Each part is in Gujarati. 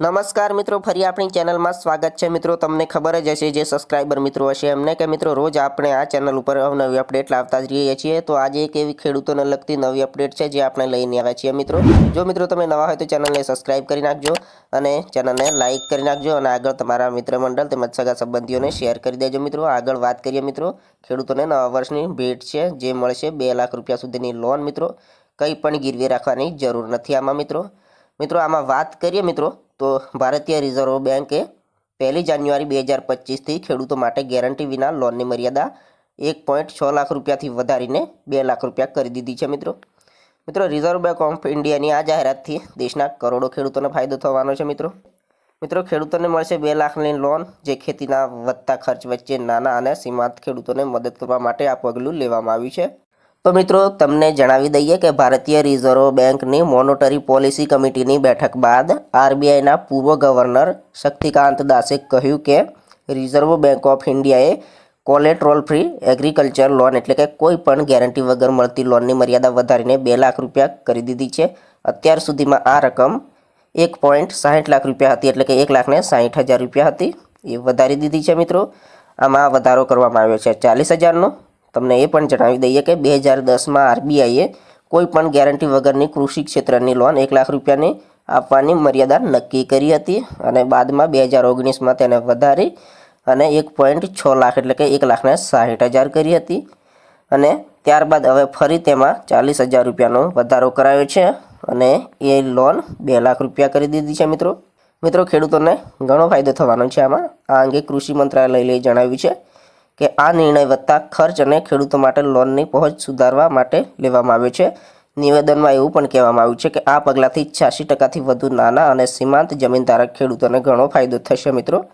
નમસ્કાર મિત્રો, ફરી આપણી ચેનલમાં સ્વાગત છે. મિત્રો, તમને ખબર જ હશે જે સબસ્ક્રાઇબર મિત્રો હશે એમને કે મિત્રો, રોજ આપણે આ ચેનલ ઉપર નવી અપડેટ લાવતા જ રહીએ છીએ. તો આજે એક એવી ખેડૂતોને લગતી નવી અપડેટ છે જે આપણે લઈને આવ્યા છીએ મિત્રો. જો મિત્રો તમે નવા હોય તો ચેનલને સબસ્ક્રાઈબ કરી નાખજો અને ચેનલને લાઇક કરી નાખજો અને આગળ તમારા મિત્ર મંડળ તેમજ સગા સંબંધીઓને શેર કરી દેજો મિત્રો. આગળ વાત કરીએ મિત્રો, ખેડૂતોને નવા વર્ષની ભેટ છે જે મળશે બે લાખ રૂપિયા સુધીની લોન મિત્રો. કંઈ પણ ગીરવી રાખવાની જરૂર નથી આમાં મિત્રો. મિત્રો, આમાં વાત કરીએ મિત્રો. તો ભારતીય રિઝર્વ બેન્કે પહેલી જાન્યુઆરી બે હજાર પચીસથી ખેડૂતો માટે ગેરંટી વિના લોનની મર્યાદા એક પોઈન્ટ છ લાખ રૂપિયાથી વધારીને બે લાખ રૂપિયા કરી દીધી છે મિત્રો. મિત્રો, રિઝર્વ બેન્ક ઓફ ઇન્ડિયાની આ જાહેરાતથી દેશના કરોડો ખેડૂતોને ફાયદો થવાનો છે મિત્રો. મિત્રો, ખેડૂતોને મળશે બે લાખની લોન જે ખેતીના વધતા ખર્ચ વચ્ચે નાના અને સીમાંત ખેડૂતોને મદદ કરવા માટે આ પગલું લેવામાં આવ્યું છે. તો મિત્રો, તમને જણાવી દઈએ કે ભારતીય રિઝર્વ બેંકની મોનોટરી પોલિસી કમિટીની બેઠક બાદ આરબીઆઈના પૂર્વ ગવર્નર શક્તિકાંત દાસે કહ્યું કે રિઝર્વ બેંક ઓફ ઇન્ડિયાએ કોલેટ્રોલ ફ્રી એગ્રીકલ્ચર લોન એટલે કે કોઈ પણ ગેરંટી વગર મળતી લોનની મર્યાદા વધારીને બે લાખ રૂપિયા કરી દીધી છે. અત્યાર સુધીમાં આ રકમ એક પોઈન્ટ સાહીઠ લાખ રૂપિયા હતી એટલે કે એક લાખને સાહીઠ હજાર રૂપિયા હતી. એ વધારી દીધી છે મિત્રો. આમાં વધારો કરવામાં આવ્યો છે ચાલીસ હજારનો. તમને એ પણ જણાવી દઈએ કે બે હજાર દસમાં આરબીઆઈએ કોઈ પણ ગેરંટી વગરની કૃષિ ક્ષેત્રની લોન એક લાખ રૂપિયાની આપવાની મર્યાદા નક્કી કરી હતી અને બાદમાં બે હજાર ઓગણીસમાં તેને વધારી અને એક પોઈન્ટ છ લાખ એટલે કે એક લાખને સાહીઠ હજાર કરી હતી. અને ત્યારબાદ હવે ફરી તેમાં ચાલીસ હજાર રૂપિયાનો વધારો કરાયો છે અને એ લોન બે લાખ રૂપિયા કરી દીધી છે મિત્રો. મિત્રો ખેડૂતોને ઘણો ફાયદો થવાનો છે આમાં. આ અંગે કૃષિ મંત્રાલયે જણાવ્યું છે કે આ નિર્ણય વધતા ખર્ચ અને ખેડૂતો માટે લોનની પહોંચ સુધારવા માટે લેવામાં આવ્યો છે. નિવેદનમાં એવું પણ કહેવામાં આવ્યું છે કે આ પગલાંથી છ્યાસી ટકાથી વધુ નાના અને સીમાંત જમીનધારક ખેડૂતોને ઘણો ફાયદો થશે, મિત્રો.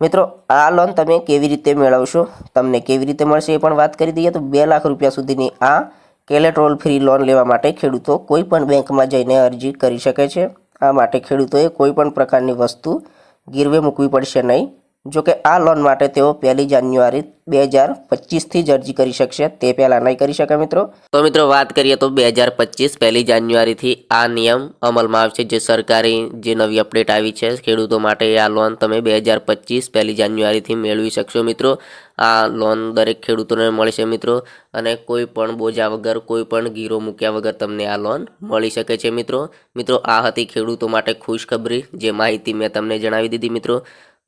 મિત્રો, આ લોન તમે કેવી રીતે મેળવશો? તમને કેવી રીતે મળશે એ પણ વાત કરી દઈએ. તો બે લાખ રૂપિયા સુધીની આ કેલેટ્રોલ ફ્રી લોન લેવા માટે ખેડૂતો કોઈ પણ બેંકમાં જઈને અરજી કરી શકે છે. આ માટે ખેડૂતોએ કોઈ પણ પ્રકારની વસ્તુ ગીરવે મૂકવી પડશે નહીં. જો કે આ લોન માટે તેઓ પહેલી જાન્યુઆરી બે હજાર પચીસથી જ અરજી કરી શકશે. તે પહેલાં નહીં કરી શકે મિત્રો. તો મિત્રો વાત કરીએ તો બે હજાર પચીસ પહેલી જાન્યુઆરીથી આ નિયમ અમલમાં આવશે જે સરકારી જે નવી અપડેટ આવી છે ખેડૂતો માટે આ લોન તમે બે હજાર પચીસ પહેલી જાન્યુઆરીથી મેળવી શકશો મિત્રો. આ લોન દરેક ખેડૂતોને મળશે મિત્રો અને કોઈ પણ બોજા વગર, કોઈ પણ ગીરો મૂક્યા વગર તમને આ લોન મળી શકે છે મિત્રો. મિત્રો, આ હતી ખેડૂતો માટે ખુશખબરી જે માહિતી મેં તમને જણાવી દીધી મિત્રો.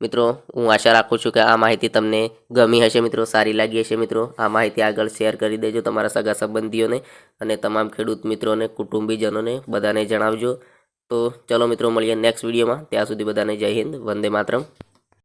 મિત્રો, હું આશા રાખું છું કે આ માહિતી તમને ગમી હશે મિત્રો, સારી લાગી હશે મિત્રો. આ માહિતી આગળ શેર કરી દેજો તમારા સગા સંબંધીઓને અને તમામ ખેડૂત મિત્રોને કુટુંબીજનોને. બધાને જણાવજો. તો ચલો મિત્રો, મળીએ નેક્સ્ટ વિડીયોમાં ત્યાં સુધી બધાને જય હિન્દ, વંદે માતરમ.